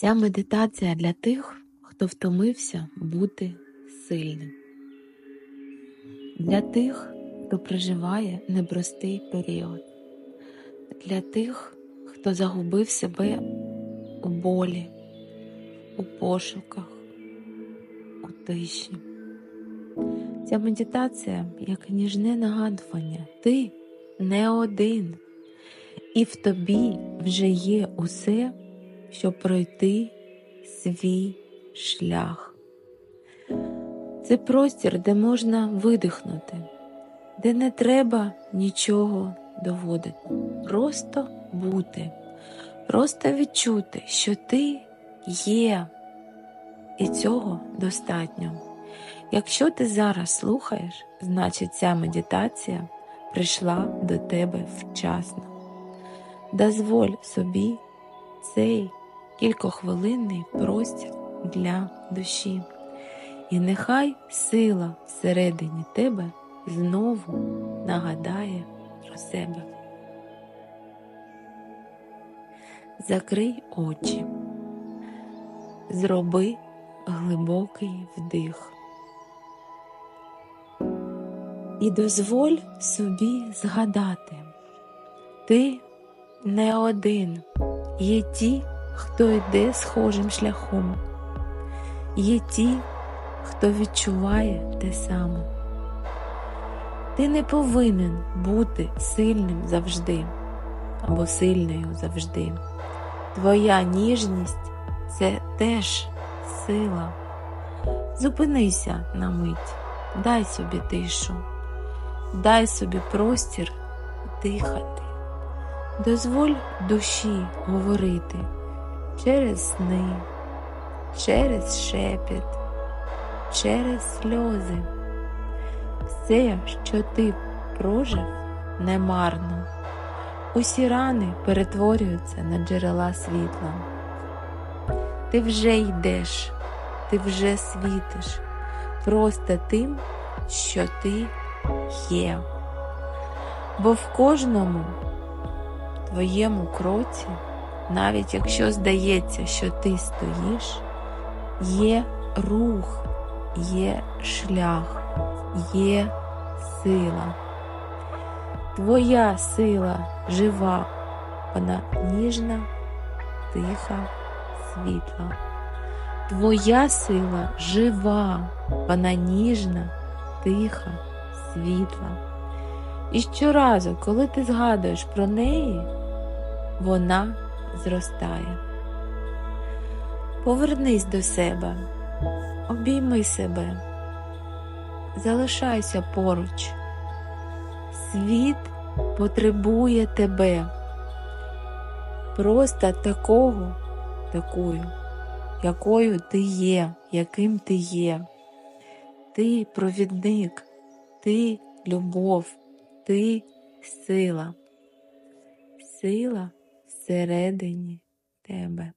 Ця медитація для тих, хто втомився бути сильним. Для тих, хто проживає непростий період. Для тих, хто загубив себе у болі, у пошуках, у тиші. Ця медитація як ніжне нагадування. Ти не один, і в тобі вже є усе, щоб пройти свій шлях. Це простір, де можна видихнути, де не треба нічого доводити. Просто бути, просто відчути, що ти є, і цього достатньо. Якщо ти зараз слухаєш, значить ця медитація прийшла до тебе вчасно. Дозволь собі цей кількохвилинний простір для душі. І нехай сила всередині тебе знову нагадає про себе. Закрий очі, зроби глибокий вдих. І дозволь собі згадати, ти не один, є ті, хто йде схожим шляхом, є ті, хто відчуває те саме. Ти не повинен бути сильним завжди або сильною завжди. Твоя ніжність це теж сила. Зупинися на мить, дай собі тишу, дай собі простір дихати. Дозволь душі говорити через сни, через шепіт, через сльози. Все, що ти прожив, немарно. Усі рани перетворюються на джерела світла. Ти вже йдеш, ти вже світиш, просто тим, що ти є. Бо в кожному твоєму кроці, навіть якщо здається, що ти стоїш, є рух, є шлях, є сила. Твоя сила жива, вона ніжна, тиха, світла. Твоя сила жива, вона ніжна, тиха, світла. І щоразу, коли ти згадуєш про неї, вона зростає. Повернись до себе, обійми себе, залишайся поруч. Світ потребує тебе, просто такого, такою, якою ти є, яким ти є. Ти провідник, ти любов, ти сила, сила всередині тебе.